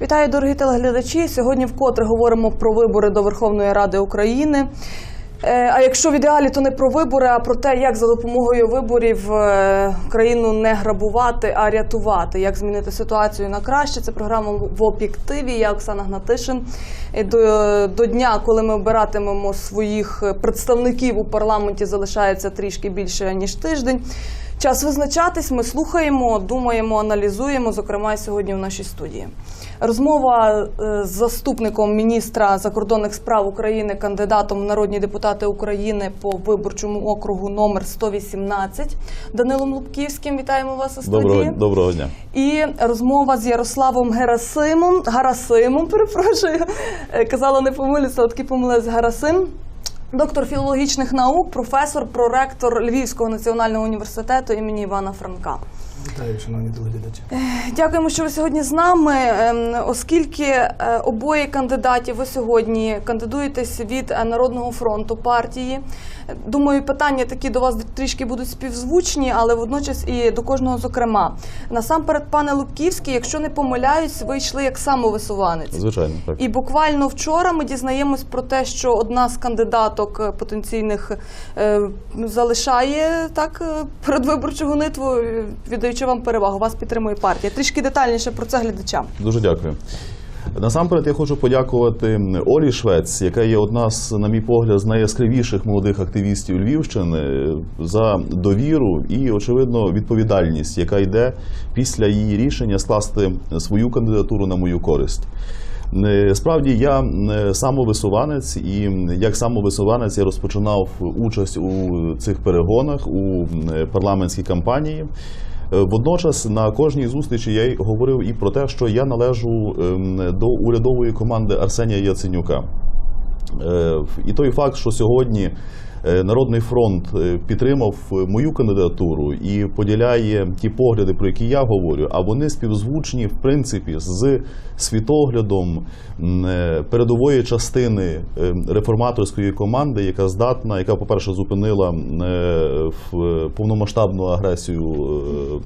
Вітаю, дорогі телеглядачі. Сьогодні вкотре говоримо про вибори до Верховної Ради України. Е, А якщо в ідеалі, то не про вибори, а про те, як за допомогою виборів е, країну не грабувати, а рятувати, як змінити ситуацію на краще. Це програма в об'єктиві. Я Оксана Гнатишин. До, до дня, коли ми обиратимемо своїх представників у парламенті, залишається трішки більше ніж тиждень. Час визначатись. Ми слухаємо, думаємо, аналізуємо. Зокрема, сьогодні в нашій студії. Розмова е, з заступником міністра закордонних справ України, кандидатом в народні депутати України по виборчому округу номер 118 Данилом Лубківським. Вітаємо вас у студії. Доброго, доброго дня. І розмова з Ярославом Герасимом. Гарасимом, перепрошую. Е, Казала не помилюся, от таки помилилась Гарасим. Доктор філологічних наук, професор, проректор Львівського національного університету імені Івана Франка. Вітаю, шановні телеглядачі. Дякуємо, що ви сьогодні з нами. Ем, Оскільки е, обоє кандидатів ви сьогодні кандидуєтесь від е, Народного фронту партії. Думаю, питання такі до вас трішки будуть співзвучні, але водночас і до кожного зокрема. Насамперед, пане Лубківський, якщо не помиляюсь, ви йшли як самовисуванець. Звичайно, так. І буквально вчора ми дізнаємось про те, що одна з кандидаток е, потенційних е, залишає так е, передвиборчу гонитву, е, віддаючи вам перевагу. Вас підтримує партія. Трішки детальніше про це глядачам. Дуже дякую. Насамперед я хочу подякувати Олі Швець, яка є одна з, на мій погляд, з найяскравіших молодих активістів Львівщини, за довіру і, очевидно, відповідальність, яка йде після її рішення скласти свою кандидатуру на мою користь. Е, Справді я е, самовисуванець, і як самовисуванець я розпочинав участь у цих перегонах у е, парламентській кампанії. Е, Водночас на кожній зустрічі я й говорив і про те, що я належу ем, до урядової команди Арсенія Яценюка. Е, І той факт, що сьогодні Народний фронт е, підтримав е, мою кандидатуру і поділяє ті погляди, про які я говорю, а вони співзвучні в принципі з світоглядом е, передової частини е, реформаторської команди, яка здатна, яка, по-перше, зупинила е, в- повномасштабну агресію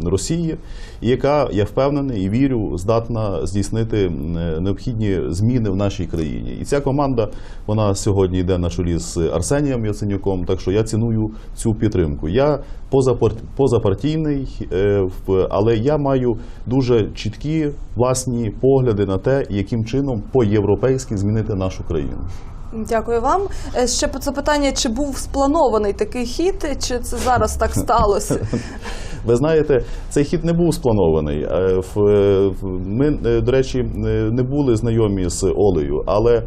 е, Росії, яка, я впевнений і вірю, здатна здійснити е, необхідні зміни в нашій країні. І ця команда вона сьогодні йде на чолі з Арсенієм Яценюком. Так що я ціную цю підтримку. Я позапар- позапартійний, е, але я маю дуже чіткі власні погляди на те, яким чином по-європейськи змінити нашу країну. Дякую вам. Е, Ще запитання, чи був спланований такий хід, чи це зараз так сталося? Ви знаєте, цей хід не був спланований. Е, е, Ми, е, до речі, не були знайомі з Олею, але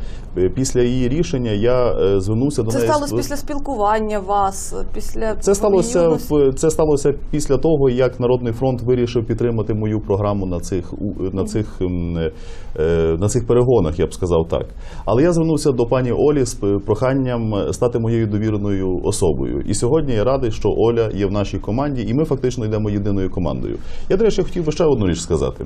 після її рішення я звернувся до Це неї. з- сталося після спілкування вас, після Це сталося в це сталося після того, як Народний фронт вирішив підтримати мою програму на цих на цих на цих перегонах, я б сказав так. Але я звернувся до пані Олі з проханням стати моєю довіреною особою. І сьогодні я радий, що Оля є в нашій команді, і ми фактично йдемо єдиною командою. Я, до речі, хотів би ще одну річ сказати.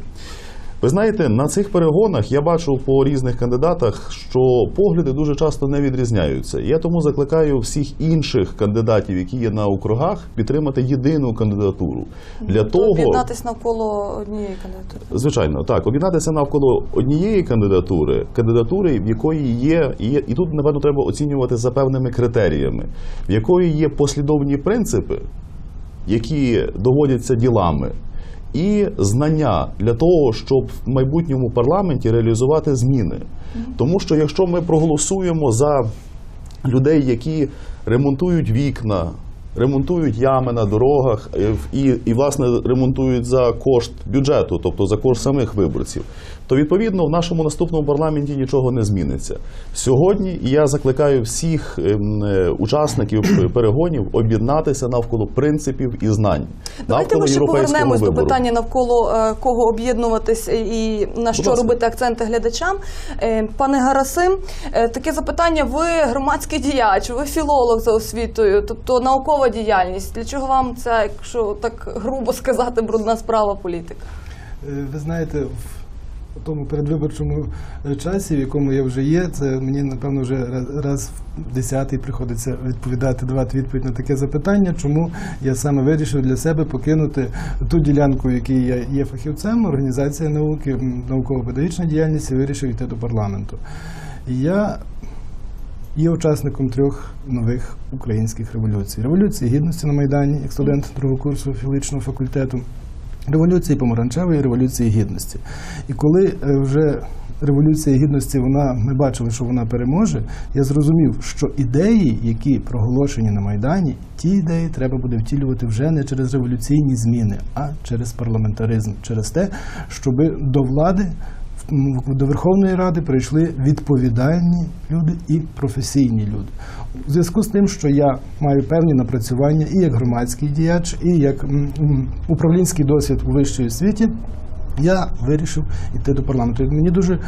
Ви знаєте, на цих перегонах я бачу по різних кандидатах, що погляди дуже часто не відрізняються. І Я тому закликаю всіх інших кандидатів, які є на округах, підтримати єдину кандидатуру для того, об'єднатись навколо однієї кандидатури. звичайно, так об'єднатися навколо однієї кандидатури, кандидатури, в якої є, і, є- і тут напевно треба оцінювати за певними критеріями, в якої є послідовні принципи, які доводяться ділами. І знання для того, щоб в майбутньому парламенті реалізувати зміни. Тому що якщо ми проголосуємо за людей, які ремонтують вікна, ремонтують ями на дорогах е, і, і власне ремонтують за кошт бюджету, тобто за кошт самих виборців, то відповідно в нашому наступному парламенті нічого не зміниться. Сьогодні я закликаю всіх ем, е, учасників перегонів об'єднатися навколо принципів і знань. Давайте ми ще повернемось до питання навколо е, кого об'єднуватись і на що ласка. робити акценти глядачам. Пане Гарасим, таке запитання: ви громадський діяч, ви філолог за освітою, тобто наукова діяльність. Для чого вам це, якщо так грубо сказати, брудна справа політика? Е, Ви знаєте, в- тому передвиборчому е, часі, в якому я вже є, це мені напевно вже раз в десятий приходиться відповідати, давати відповідь на таке запитання, чому я саме вирішив для себе покинути ту ділянку, в якій я є фахівцем, організація науки, науково-педагогічна діяльність, і вирішив йти до парламенту. Я є учасником трьох нових українських революцій: революції гідності на Майдані, як студент другого курсу філологічного факультету, революції помаранчевої, революції гідності. І коли е, вже революція гідності, вона ми бачили, що вона переможе, я зрозумів, що ідеї, які проголошені на Майдані, ті ідеї треба буде втілювати вже не через революційні зміни, а через парламентаризм, через те, щоб до влади до Верховної Ради прийшли відповідальні люди і професійні люди. У зв'язку з тим, що я маю певні напрацювання і як громадський діяч, і як управлінський досвід у вищій освіті. Я вирішив йти до парламенту. Мені дуже е,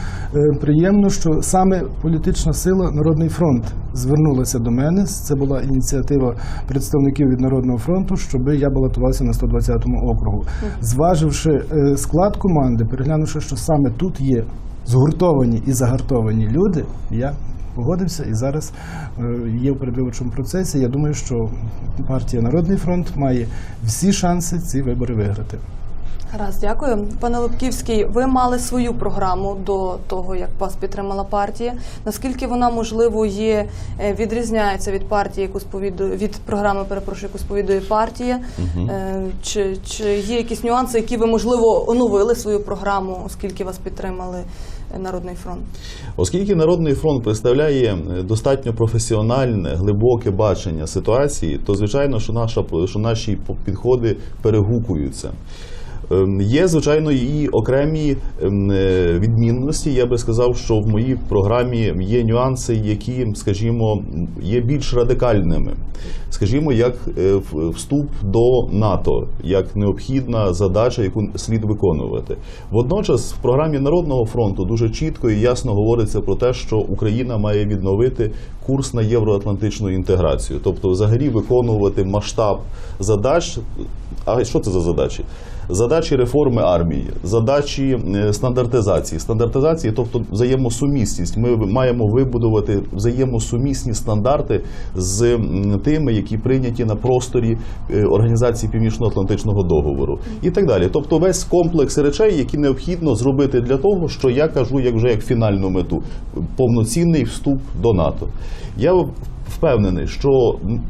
приємно, що саме політична сила Народний фронт звернулася до мене. Це була ініціатива представників від Народного фронту, щоб я балотувався на 120-му округу. Зваживши е, склад команди, переглянувши, що саме тут є згуртовані і загартовані люди, я погодився і зараз е, є в передвиборчому процесі. Я думаю, що партія Народний фронт має всі шанси ці вибори виграти. Раз, дякую. Пане Лобківський, ви мали свою програму до того, як вас підтримала партія. Наскільки вона можливо є е, відрізняється від партії, яку сповідує від програми, перепрошую, яку сповідує партія? Е, Чи, чи є якісь нюанси, які ви можливо оновили свою програму, оскільки вас підтримали е, Народний фронт? Оскільки Народний фронт представляє достатньо професіональне, глибоке бачення ситуації, то звичайно, що, наша, що наші підходи перегукуються. Ем, Є, звичайно, і окремі ем, е, відмінності. Я би сказав, що в моїй програмі є нюанси, які, скажімо, є більш радикальними. Скажімо, як е, вступ до НАТО, як необхідна задача, яку слід виконувати. Водночас, в програмі Народного фронту дуже чітко і ясно говориться про те, що Україна має відновити курс на євроатлантичну інтеграцію, тобто, взагалі, виконувати масштаб задач. А що це за задачі? Задачі реформи армії, задачі е, стандартизації. Стандартизації, тобто взаємосумісність. Ми маємо вибудувати взаємосумісні стандарти з тими, які прийняті на просторі е, Організації Північно-Атлантичного договору, і так далі. Тобто, весь комплекс речей, які необхідно зробити для того, що я кажу, як вже як фінальну мету повноцінний вступ до НАТО. Я впевнений, що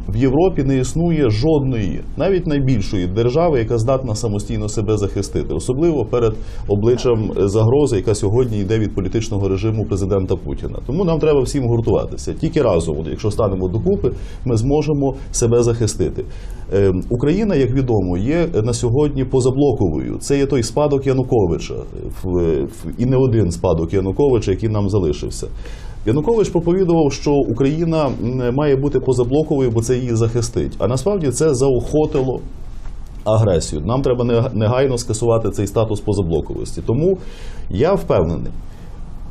в Європі не існує жодної, навіть найбільшої держави, яка здатна самостійно себе захистити, особливо перед обличчям загрози, яка сьогодні йде від політичного режиму президента Путіна. Тому нам треба всім гуртуватися. Тільки разом, якщо станемо докупи, ми зможемо себе захистити. Е, Україна, як відомо, є на сьогодні позаблоковою. Це є той спадок Януковича, і не один спадок Януковича, який нам залишився. Янукович проповідував, що Україна має бути позаблоковою, бо це її захистить. А насправді це заохотило агресію. Нам треба нега- негайно скасувати цей статус позаблоковості. Тому я впевнений,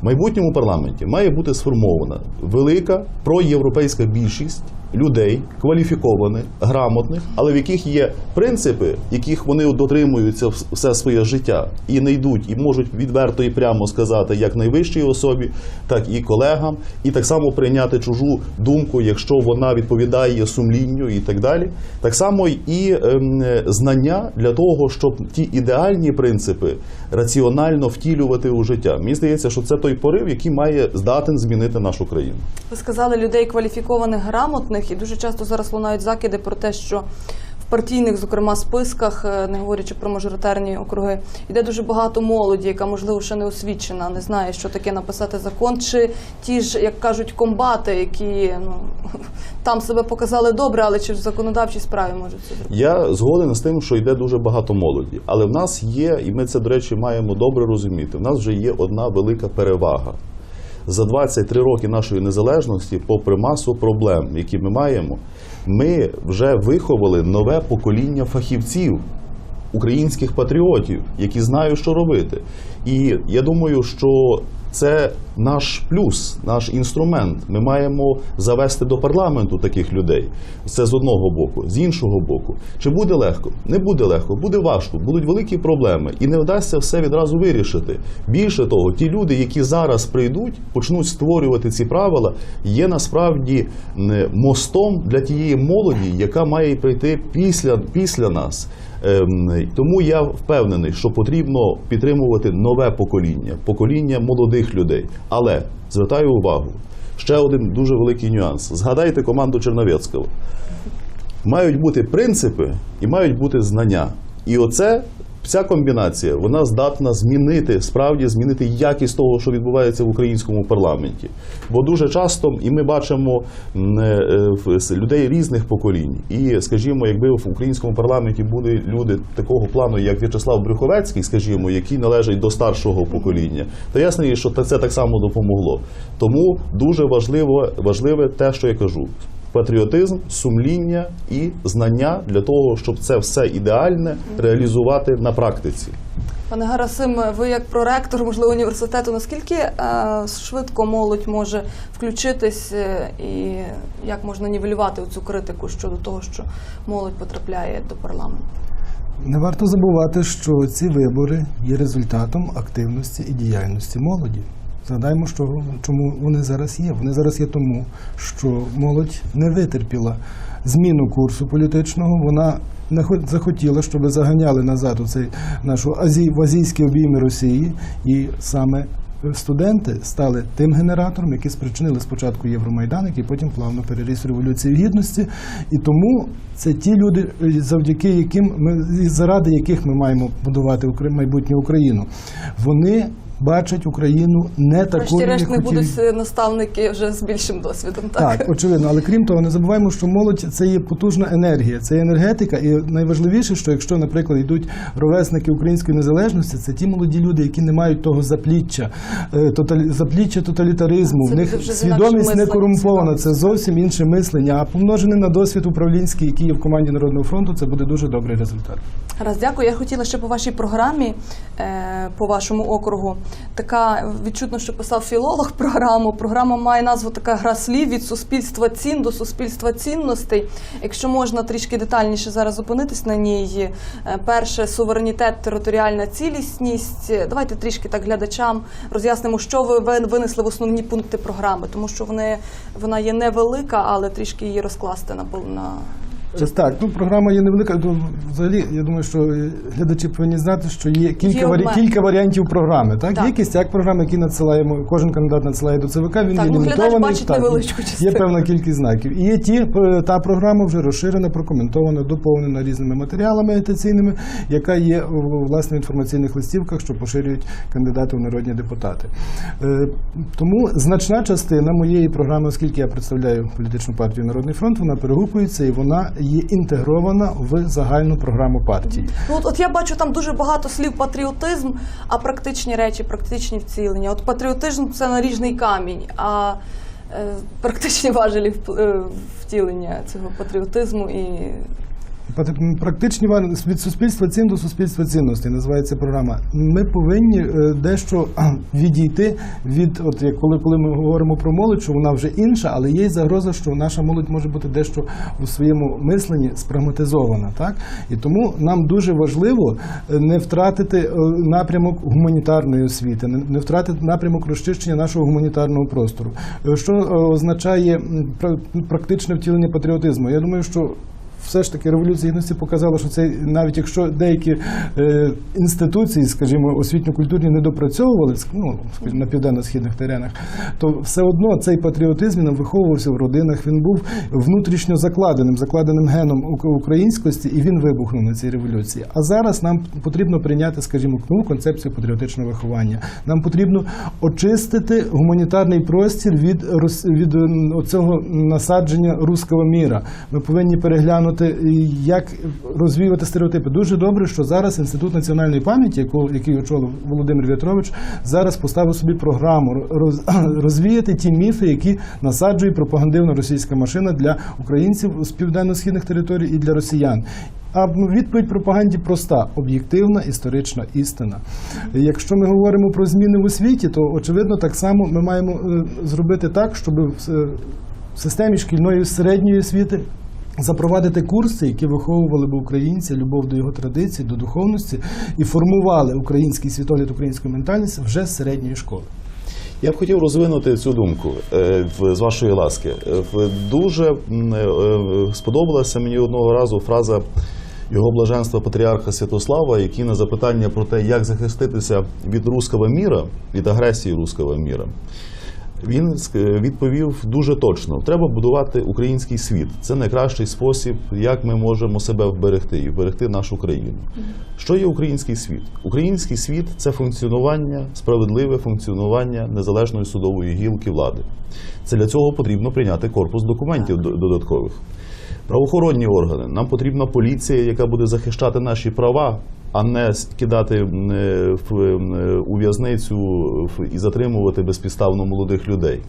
в майбутньому парламенті має бути сформована велика проєвропейська більшість людей, кваліфікованих, грамотних, але в яких є принципи, яких вони дотримуються вс- все своє життя і не йдуть, і можуть відверто і прямо сказати як найвищій особі, так і колегам, і так само прийняти чужу думку, якщо вона відповідає сумлінню і так далі. Так само і ем, знання для того, щоб ті ідеальні принципи раціонально втілювати у життя. Мені здається, що це той порив, який має здатен змінити нашу країну. Ви сказали людей кваліфікованих, грамотних, і дуже часто зараз лунають закиди про те, що в партійних, зокрема, списках, е, не говорячи про мажоритарні округи, йде дуже багато молоді, яка можливо ще не освічена, не знає, що таке написати закон, чи ті ж, як кажуть, комбати, які ну там себе показали добре, але чи в законодавчій справі можуть це зробити? Я згоден з тим, що йде дуже багато молоді, але в нас є, і ми це, до речі, маємо добре розуміти. В нас вже є одна велика перевага. За 23 роки нашої незалежності, попри масу проблем, які ми маємо, ми вже виховали нове покоління фахівців, українських патріотів, які знають, що робити. І я думаю, що це наш плюс, наш інструмент. Ми маємо завести до парламенту таких людей. Це з одного боку, з іншого боку. Чи буде легко? Не буде легко, буде важко, будуть великі проблеми, і не вдасться все відразу вирішити. Більше того, ті люди, які зараз прийдуть, почнуть створювати ці правила, є насправді мостом для тієї молоді, яка має прийти після, після нас. Ем, Тому я впевнений, що потрібно підтримувати нове покоління, покоління молодих людей. Але звертаю увагу, ще один дуже великий нюанс. Згадайте команду Черновецького. Мають бути принципи і мають бути знання. І оце. Ця комбінація вона здатна змінити справді змінити якість того, що відбувається в українському парламенті. Бо дуже часто і ми бачимо е, людей різних поколінь. І, скажімо, якби в українському парламенті були люди такого плану, як В'ячеслав Брюховецький, скажімо, які належать до старшого покоління, то ясно, що це так само допомогло. Тому дуже важливо важливе те, що я кажу. Патріотизм, сумління і знання для того, щоб це все ідеальне реалізувати на практиці. Пане Гарасим, ви як проректор, можливо, університету, наскільки е, швидко молодь може включитись е, і як можна нівелювати цю критику щодо того, що молодь потрапляє до парламенту? Не варто забувати, що ці вибори є результатом активності і діяльності молоді. Згадаємо, що чому вони зараз є. Вони зараз є тому, що молодь не витерпіла зміну курсу політичного. Вона не захотіла, щоб заганяли назад у цей нашу азі, в азійські обійми Росії, і саме студенти стали тим генератором, які спричинили спочатку Євромайдан, який потім плавно переріс в революцію гідності. І тому це ті люди, завдяки яким ми заради яких ми маємо будувати майбутню Україну. Вони бачать Україну не такою, як не будуть наставники вже з більшим досвідом. Так, Так, очевидно, але крім того, не забуваємо, що молодь це є потужна енергія, це є енергетика. І найважливіше, що якщо, наприклад, йдуть ровесники української незалежності, це ті молоді люди, які не мають того запліччя, е, тоталі... запліччя тоталітаризму. Це В них свідомість не корумпована. Це зовсім інше мислення. А помножене на досвід управлінський, який є в команді Народного фронту, це буде дуже добрий результат. Раз, дякую. Я хотіла ще по вашій програмі, е, по вашому округу. Така відчутно, що писав філолог програму. Програма має назву така гра слів від суспільства цін до суспільства цінностей. Якщо можна трішки детальніше зараз зупинитись на ній. Е, Перше суверенітет, територіальна цілісність. Давайте трішки так глядачам роз'яснимо, що ви ви- винесли в основні пункти програми, тому що вони вона є невелика, але трішки її розкласти на на Ось так, ну програма є невелика. Ну, взагалі, я думаю, що глядачі повинні знати, що є кілька, Є варі... кілька варіантів програми. Так? Так. є кістяк програми, які надсилаємо. Кожен кандидат надсилає до ЦВК. Він Так, є ну, глядач лімітований. бачить невеличку є певна кількість знаків. І є ті е, та програма вже розширена, прокоментована, доповнена різними матеріалами агітаційними, яка є власне в інформаційних листівках, що поширюють кандидати у народні депутати. Е, Тому значна частина моєї програми, оскільки я представляю політичну партію Народний фронт, вона перегукується і вона є інтегрована в загальну програму партії. Ну, от, от я бачу там дуже багато слів патріотизм, а практичні речі, практичні вцілення. От патріотизм це наріжний камінь, а е, практичні важелі е, втілення цього патріотизму і Практичні від суспільства цін до суспільства цінностей називається програма. Ми повинні е, дещо відійти від, от як коли, коли ми говоримо про молодь, що вона вже інша, але є загроза, що наша молодь може бути дещо у своєму мисленні спрагматизована. Так? І тому нам дуже важливо е, не втратити е, напрямок гуманітарної освіти, не втратити напрямок розчищення нашого гуманітарного простору. Що означає практичне втілення патріотизму? Я думаю, що все ж таки революція гідності показала, що це навіть якщо деякі е, інституції, скажімо, освітньо-культурні не допрацьовували ну, на південно-східних теренах, то все одно цей патріотизм він виховувався в родинах. Він був внутрішньо закладеним, закладеним геном українськості, і він вибухнув на цій революції. А зараз нам потрібно прийняти, скажімо, нову концепцію патріотичного виховання. Нам потрібно очистити гуманітарний простір від від оцього насадження руського міра. Ми повинні переглянути, е, як розвіювати стереотипи. Дуже добре, що зараз інститут національної пам'яті, яку який очолив Володимир В'ятрович, зараз поставив собі програму роз- розвіяти ті міфи, які насаджує пропагандивна російська машина для українців з південно-східних територій і для росіян. А відповідь пропаганді проста, об'єктивна історична істина. Якщо ми говоримо про зміни в освіті, то очевидно так само ми маємо е, зробити так, щоб е, в системі шкільної середньої освіти запровадити курси, які виховували б українця, любов до його традицій, до духовності і формували український світогляд, українську ментальність вже з середньої школи. Я б хотів розвинути цю думку е, з вашої ласки. Дуже е, е, сподобалася мені одного разу фраза його блаженства патріарха Святослава, який на запитання про те, як захиститися від руского міра, від агресії руского міра, він відповів дуже точно: треба будувати український світ. Це найкращий спосіб, як ми можемо себе вберегти і вберегти нашу країну. Що є український світ? Український світ це функціонування, справедливе функціонування незалежної судової гілки влади. Це для цього потрібно прийняти корпус документів до- додаткових. Правоохоронні органи. Нам потрібна поліція, яка буде захищати наші права, а не кидати е, м, е, у в'язницю і затримувати безпідставно молодих людей.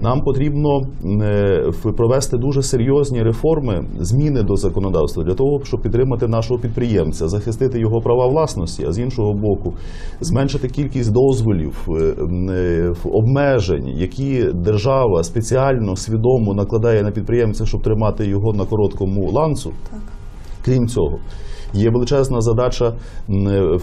Нам потрібно е, провести дуже серйозні реформи, зміни до законодавства для того, щоб підтримати нашого підприємця, захистити його права власності, а з іншого боку, зменшити кількість дозволів, е, е, обмежень, які держава спеціально свідомо накладає на підприємця, щоб тримати його на короткому ланцу. Крім цього, є величезна задача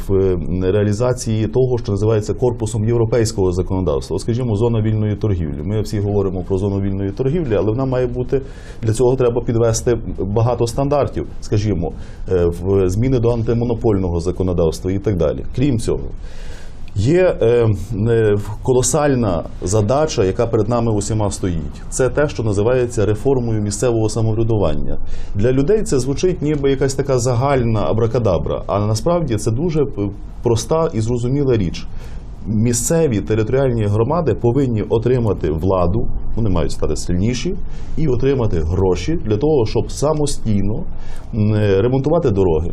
в реалізації того, що називається корпусом європейського законодавства. Скажімо, зона вільної торгівлі. Ми всі говоримо про зону вільної торгівлі, але вона має бути для цього треба підвести багато стандартів, скажімо, е, в зміни до антимонопольного законодавства і так далі. Крім цього. Є е, е, колосальна задача, яка перед нами усіма стоїть. Це те, що називається реформою місцевого самоврядування. Для людей це звучить ніби якась така загальна абракадабра, а насправді це дуже проста і зрозуміла річ. Місцеві територіальні громади повинні отримати владу, вони мають стати сильніші, і отримати гроші для того, щоб самостійно е, ремонтувати дороги,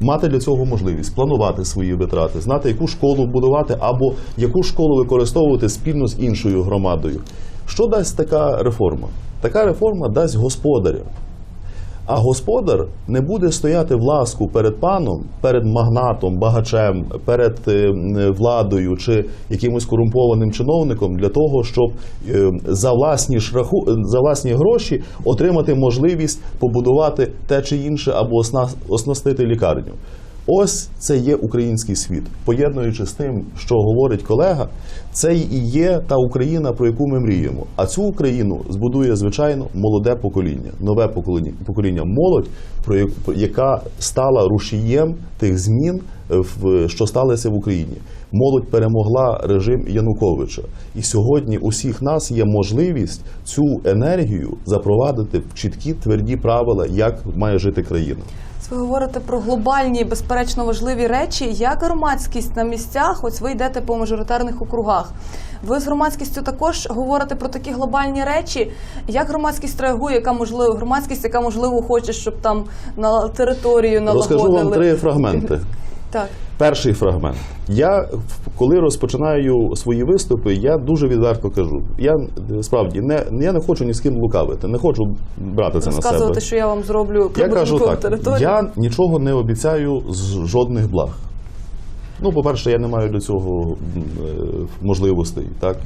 мати для цього можливість планувати свої витрати, знати, яку школу будувати або яку школу використовувати спільно з іншою громадою. Що дасть така реформа? Така реформа дасть господаря. А господар не буде стояти в ласку перед паном, перед магнатом, багачем, перед е, владою чи якимось корумпованим чиновником для того, щоб е, за власні шраху за власні гроші отримати можливість побудувати те чи інше або осна- оснастити лікарню. Ось це є український світ. Поєднуючи з тим, що говорить колега, це і є та Україна, про яку ми мріємо. А цю Україну збудує звичайно молоде покоління, нове покоління, покоління молодь, про яка стала рушієм тих змін, е, що сталися в Україні. Молодь перемогла режим Януковича, і сьогодні у всіх нас є можливість цю енергію запровадити в чіткі тверді правила, як має жити країна. Ви говорите про глобальні, безперечно важливі речі. Як громадськість на місцях? Ось ви йдете по мажоритарних округах. Ви з громадськістю також говорите про такі глобальні речі. Як громадськість реагує? Яка можливо громадськість, яка можливо хоче, щоб там на територію налагодили? Розкажу вам три фрагменти. Так. Перший фрагмент. Я коли розпочинаю свої виступи, я дуже відверто кажу. Я справді не я не хочу ні з ким лукавити, не хочу брати це на себе. Розказувати, що я вам зроблю Я кажу так: територію. я нічого не обіцяю з жодних благ. Ну, по-перше, я не маю до цього е, можливостей. Так?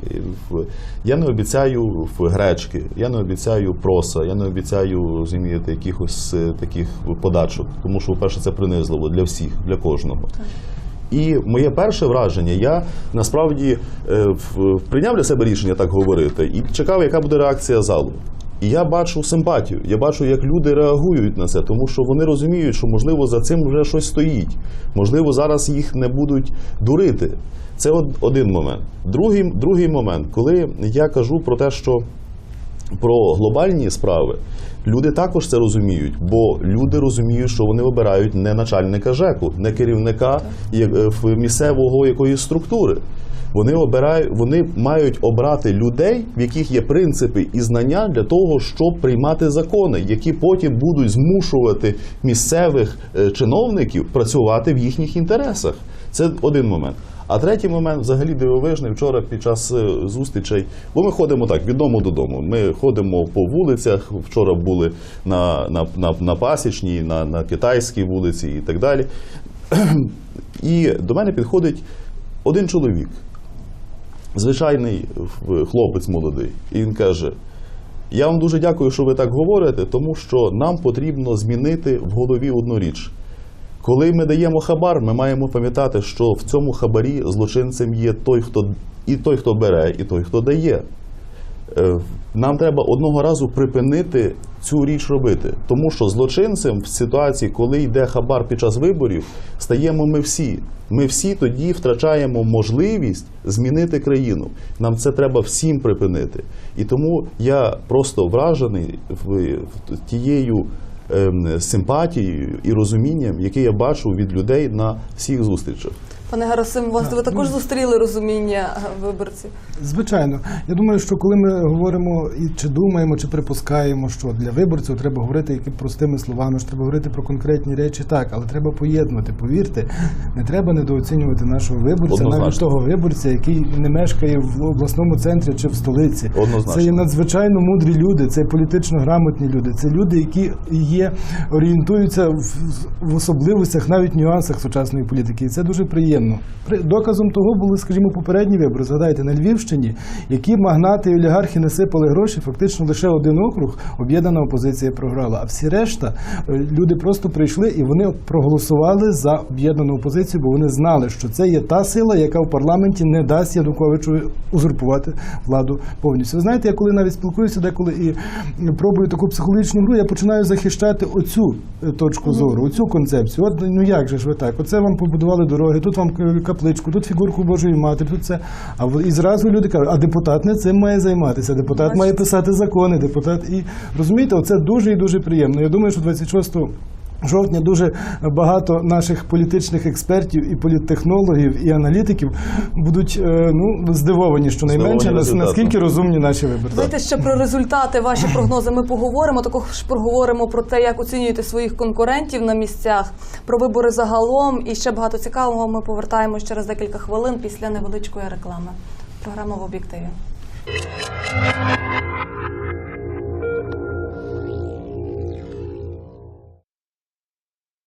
Я не обіцяю в гречки, я не обіцяю проса, я не обіцяю розумієте, якихось е, таких подачок. Тому що, по-перше, це принизливо для всіх, для кожного. І моє перше враження, я насправді е, прийняв для себе рішення так говорити і чекав, яка буде реакція залу. І я бачу симпатію, я бачу, як люди реагують на це, тому що вони розуміють, що можливо за цим вже щось стоїть. Можливо, зараз їх не будуть дурити. Це од- один момент. Другий, другий момент, коли я кажу про те, що про глобальні справи, люди також це розуміють, бо люди розуміють, що вони обирають не начальника ЖЕКу, не керівника е, місцевого якоїсь структури. Вони обирають, вони мають обрати людей, в яких є принципи і знання для того, щоб приймати закони, які потім будуть змушувати місцевих е, чиновників працювати в їхніх інтересах. Це один момент. А третій момент взагалі дивовижний. Вчора під час е, зустрічей, бо ми ходимо так від дому додому. Ми ходимо по вулицях. Вчора були на, на, на, на пасічній, на, на китайській вулиці і так далі. І до мене підходить один чоловік, звичайний хлопець молодий, і він каже: Я вам дуже дякую, що ви так говорите, тому що нам потрібно змінити в голові одну річ. Коли ми даємо хабар, ми маємо пам'ятати, що в цьому хабарі злочинцем є той, хто і той, хто бере, і той, хто дає. Е, Нам треба одного разу припинити цю річ робити, тому що злочинцем в ситуації, коли йде хабар під час виборів, стаємо ми всі. Ми всі тоді втрачаємо можливість змінити країну. Нам це треба всім припинити. І тому я просто вражений тією ем, симпатією і розумінням, яке я бачу від людей на всіх зустрічах. Пане Герасим, вас ви також зустріли розуміння е, виборців? Звичайно, я думаю, що коли ми говоримо і чи думаємо, чи припускаємо, що для виборців треба говорити які простими словами, що треба говорити про конкретні речі, так, але треба поєднувати. Повірте, не треба недооцінювати нашого виборця, навіть того виборця, який не мешкає в обласному центрі чи в столиці. Однозначно. Це є надзвичайно мудрі люди, це політично грамотні люди, це люди, які є орієнтуються в, в особливостях, навіть нюансах сучасної політики. І це дуже приємно. При- Доказом того були, скажімо, попередні вибори. Згадайте на Львівщині, які магнати і олігархи насипали гроші, фактично лише один округ об'єднана опозиція програла. А всі решта е, люди просто прийшли і вони проголосували за об'єднану опозицію, бо вони знали, що це є та сила, яка в парламенті не дасть Януковичу узурпувати владу повністю. Ви знаєте, я коли навіть спілкуюся деколи і пробую таку психологічну гру, я починаю захищати оцю е, точку зору, оцю концепцію. От ну як же ж ви так? Оце вам побудували дороги, тут вам капличку, тут фігурку Божої Матері, тут це. А і зразу люди кажуть, а депутат не цим має займатися. Депутат має писати закони, депутат і розумієте, це дуже і дуже приємно. Я думаю, що 26 Жовтня дуже багато наших політичних експертів і політтехнологів і аналітиків будуть е, ну здивовані, що найменше Здивовані наскільки розумні наші виборці. Давайте ще про результати, ваші прогнози ми поговоримо. Також проговоримо про те, як оцінюєте своїх конкурентів на місцях, про вибори загалом і ще багато цікавого. Ми повертаємось через декілька хвилин після невеличкої реклами. Програма в об'єктиві.